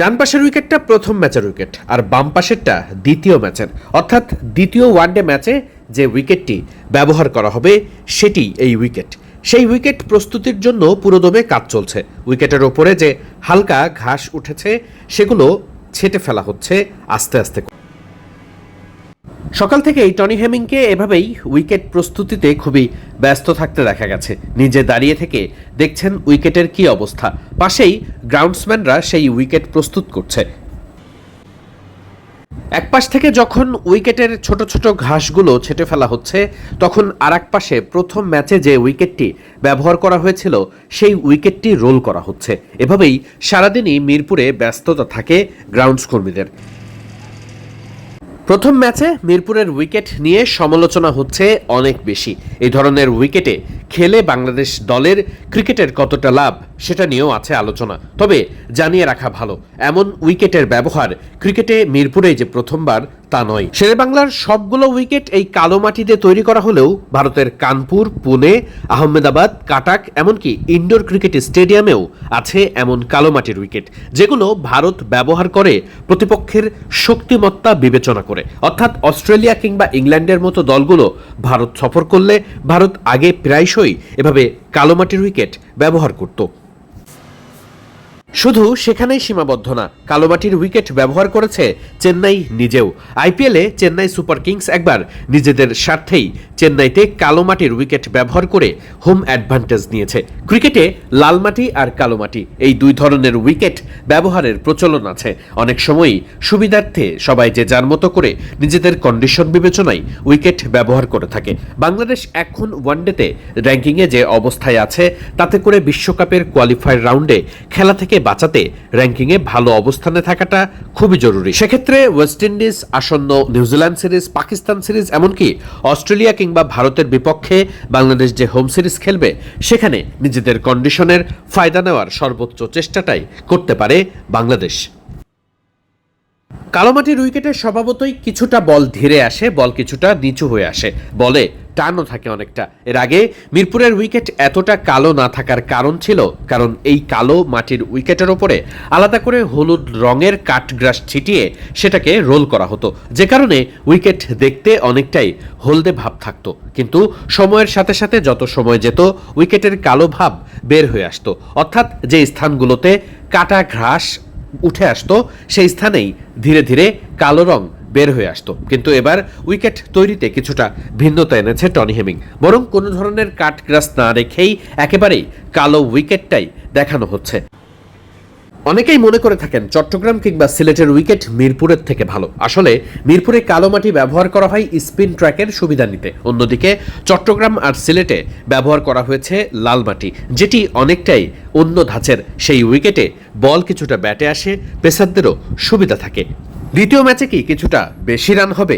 ডান পাশের উইকেটটা প্রথম ম্যাচের উইকেট, আর বাম পাশেরটা দ্বিতীয় ম্যাচের। অর্থাৎ দ্বিতীয় ওয়ানডে ম্যাচে যে উইকেটটি ব্যবহার করা হবে, সেটি এই উইকেট। সেই উইকেট প্রস্তুতির জন্য পুরোদমে কাজ চলছে। উইকেটের ওপরে যে হালকা ঘাস উঠেছে, সেগুলো ছেটে ফেলা হচ্ছে আস্তে আস্তে সকাল থেকেই টনি হেমিংকে এভাবেই উইকেট প্রস্তুতিতে খুবই ব্যস্ত থাকতে দেখা গেছে। নিজে দাঁড়িয়ে থেকে দেখছেন উইকেটের কি অবস্থা। পাশেই গ্রাউন্ডসম্যানরা সেই উইকেট প্রস্তুত করছে। এক পাশ থেকে যখন উইকেটের ছোট ছোট ঘাসগুলো ছেটে ফেলা হচ্ছে, তখন আর এক পাশে প্রথম ম্যাচে যে উইকেটটি ব্যবহার করা হয়েছিল, সেই উইকেটটি রোল করা হচ্ছে। এভাবেই সারাদিনই মিরপুরে ব্যস্ততা থাকে গ্রাউন্ডস কর্মীদের। প্রথম ম্যাচে মিরপুরের উইকেট নিয়ে সমালোচনা হচ্ছে অনেক বেশি। এই ধরনের উইকেটে খেলে বাংলাদেশ দলের ক্রিকেটের কতটা লাভ, সেটা নিয়েও আছে আলোচনা। তবে জানিয়ে রাখা ভালো, এমন উইকেটের ব্যবহার ক্রিকেটে মিরপুরে যে প্রথমবার, তা নয়। শেরে বাংলার সবগুলো উইকেট এই কালো মাটিতে তৈরি করা হলেও ভারতের কানপুর, পুনে, আহমেদাবাদ, কাটাক, এমনকি ইনডোর ক্রিকেট স্টেডিয়ামেও আছে এমন কালো মাটির উইকেট, যেগুলো ভারত ব্যবহার করে প্রতিপক্ষের শক্তিমত্তা বিবেচনা করে। অর্থাৎ অস্ট্রেলিয়া কিংবা ইংল্যান্ডের মতো দলগুলো ভারত সফর করলে ভারত আগে প্রায়শই এভাবে কালো মাটির উইকেট ব্যবহার করত। শুধু সেখানেই সীমাবদ্ধ না, কালোমাটির উইকেট ব্যবহার করেছে চেন্নাই নিজেও। আইপিএলে চেন্নাই সুপার কিংস একবার নিজেদের স্বার্থেই চেন্নাইতে কালোমাটির উইকেট ব্যবহার করে হোম অ্যাডভান্টেজ নিয়েছে। ক্রিকেটে লাল মাটি আর কালো মাটি এই দুই ধরনের উইকেট ব্যবহারের প্রচলন আছে। অনেক সময়ই সুবিধার্থে সবাই যে যার মতো করে নিজেদের কন্ডিশন বিবেচনায় উইকেট ব্যবহার করে থাকে। বাংলাদেশ এখন ওয়ানডেতে র্যাঙ্কিংয়ে যে অবস্থায় আছে, তাতে করে বিশ্বকাপের কোয়ালিফায়ার রাউন্ডে খেলা থেকে বাঁচাতে র্যাঙ্কিংয়ে ভালো অবস্থানে থাকাটা খুবই জরুরি। সেক্ষেত্রে ওয়েস্ট ইন্ডিজ আসন্ন New Zealand series, Pakistan series, এমনকি অস্ট্রেলিয়া কিংবা ভারতের বিপক্ষে বাংলাদেশ যে হোম সিরিজ খেলবে, সেখানে নিজেদের কন্ডিশনের ফায়দা নেওয়ার সর্বোচ্চ চেষ্টাটাই করতে পারে বাংলাদেশ। কালোমাটির উইকেটে স্বভাবতই কিছুটা বল ধীরে আসে, বল কিছুটা নিচু হয়ে আসে। বলে টানও থাকে অনেকটা। এর আগে মিরপুরের উইকেট এতটা কালো না থাকার কারণ ছিল, কারণ এই কালো মাটির উইকেটের ওপরে আলাদা করে হলুদ রঙের কাঠগ্রাস ছিটিয়ে সেটাকে রোল করা হতো। যে কারণে উইকেট দেখতে অনেকটাই হলদে ভাব থাকতো। কিন্তু সময়ের সাথে সাথে যত সময় যেত, উইকেটের কালো ভাব বের হয়ে আসতো। অর্থাৎ যে স্থানগুলোতে কাটা ঘাস উঠে আসতো, সেই স্থানেই ধীরে ধীরে কালো রং বের হয়ে আসতো। কিন্তু এবার উইকেট তৈরিতে কিছুটা ভিন্নতা এনেছে টনি হেমিং। বরং কোনো ধরনের কাটগ্রাস না রেখেই একেবারেই কালো উইকেটটাই দেখানো হচ্ছে। অনেকেই মনে করে থাকেন চট্টগ্রাম কিংবা সিলেটের উইকেট মিরপুরের থেকে ভালো। আসলে মিরপুরে কালো মাটি ব্যবহার করা হয় স্পিন ট্র্যাকের সুবিধা নিতে। অন্যদিকে চট্টগ্রাম আর সিলেটে ব্যবহার করা হয়েছে লাল মাটি, যেটি অনেকটাই অন্য ধাঁচের। সেই উইকেটে বল কিছুটা ব্যাটে আসে, পেসারদেরও সুবিধা থাকে। দ্বিতীয় ম্যাচে কি কিছুটা বেশি রান হবে?